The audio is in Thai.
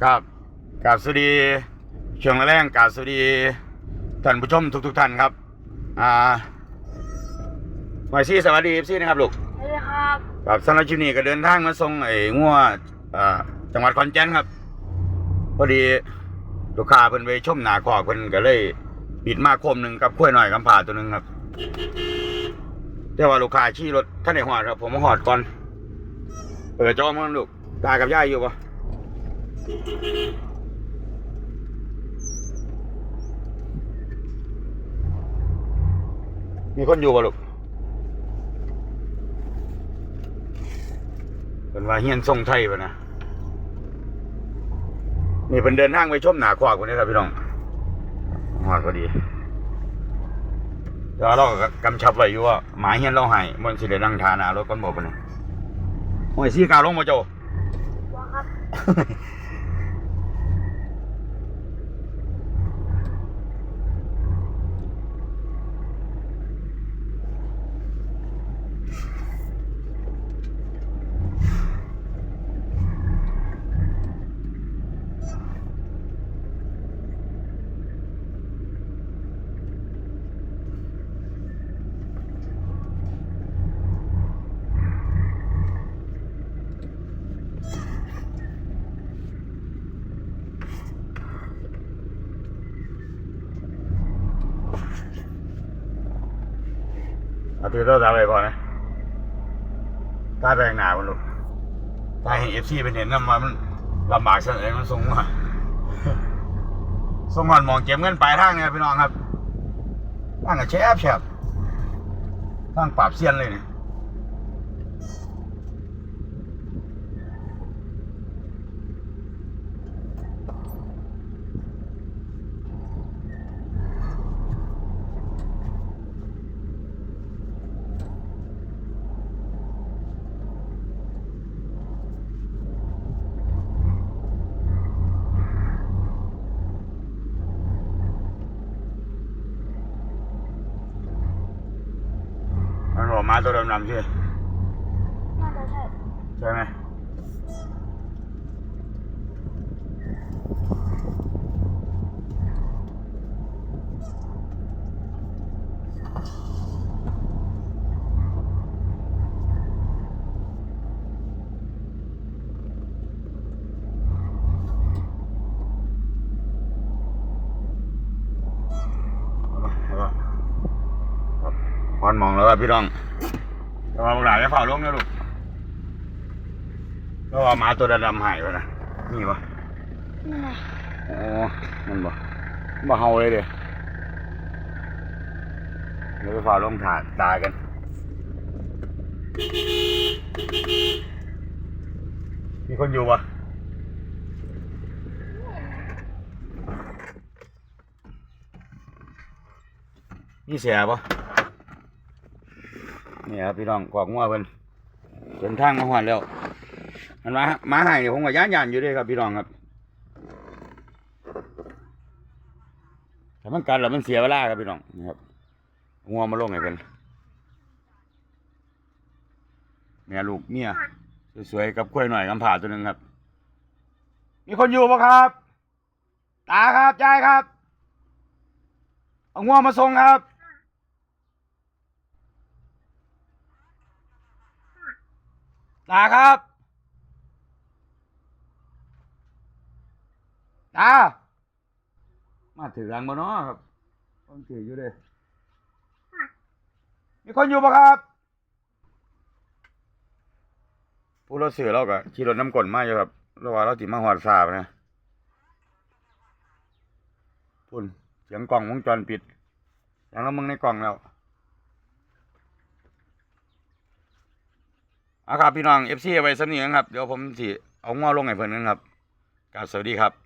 ครับกราบสวัสดีช่วงแรงกราบสวัสดีท่านผู้ชมทุกๆท่านครับอ่าหมายซี่สวัสดีซี่นะครับลูกสวัสดีครับครับสำหรับชิวนี้ก็เดินทางมาส่งไอ้งัวอ่าจังหวัดขอนแก่นครับ พอดีลูกค้าเพิ่นไปชมหนาคอกเพิ่นก็เลยปิดมาคมหนึ่งกับข้วยหน่อยกำผ่าตัวหนึ่งครับแต่ว่าลูกค้าขี่รถท่านไหนหอดครับ ผมมาหอดก่อนเปิดจอมันลูกตากับย่ายอยู่ปะ มีคนอยู่ปะลูกเป็นว่าเฮียนทรงไทยปะนะนี่เป็นเดินทางไปชมหนาควากคนนี้ครับพี่น้องหอดพอดีแต่ว่าเรากำชับไว้อยู่ว่าหมาเฮียนเราให้มันสิได้นั่งทานารถก้นบ่ปะเนี่ยโอ้ยซี่กาวลงมาโจว่าครับ เอาถือโทรศัพท์ไปก่อนนะตาแปลงหนามันลูกตาเห็นเอฟซีเป็นเห็นน้ำมันมันลำบากเสนอมันสูงมาส่งสมอนมองเก็บเงินปลายทางเนี่ยพี่น้องครับทางกับแชบแชบทางปราบเซียนเลยเนี่ย มันบอกมาตัวดำๆใช่ น่าจะใช่ ใช่ไหมเอามาเอามาครับพ อนมองแล้วครับพี่น้องแต่ว่าหลานจะเผาลงนะลูกก็ว่าหมาตัวดำๆหายไปนะนี่ปะโอ้มันบ่บ่เฮาเลยเด้เดี๋ยวไปฝ่าลงถาดตายกันมีคนอยู่ปะนี่เสียปะ นี่ครับพี่น้องกวากงัวเพิ่นเดินทางมาหอดแล้วมันมามาให้เนี่ยผมก็ย่านยานอยู่ด้วยครับพี่น้องครับแต่มันกัดแล้วมันเสียเวลาครับพี่น้องนี่ครับงัวมาลงให้เป็นแม่ลูกเมียสวยๆกับกล้วยหน่อยกำผ่าตัวหนึ่งครับ มีคนอยู่ปะครับ ตาครับยายครับ เอางัวมาส่งครับ ตาครับตามาถือรังบ่เนาะครับต้องถืออยู่เลยมีคนอยู่ปะครับ ผู้รถเสือเราก็ขี่รถน้ำกลนมาอยู่ครับระหว่างเราติมาหอดสาบนะพุ่นเสียงกล่องวงจรปิดอย่างเรามึงในกล่องแล้ว เอาครับพี่น้องเอฟซีไว้สำนีนะครับ เดี๋ยวผมสิเอาง้อลงให้เพื่อนกันครับกราบสวัสดีครับ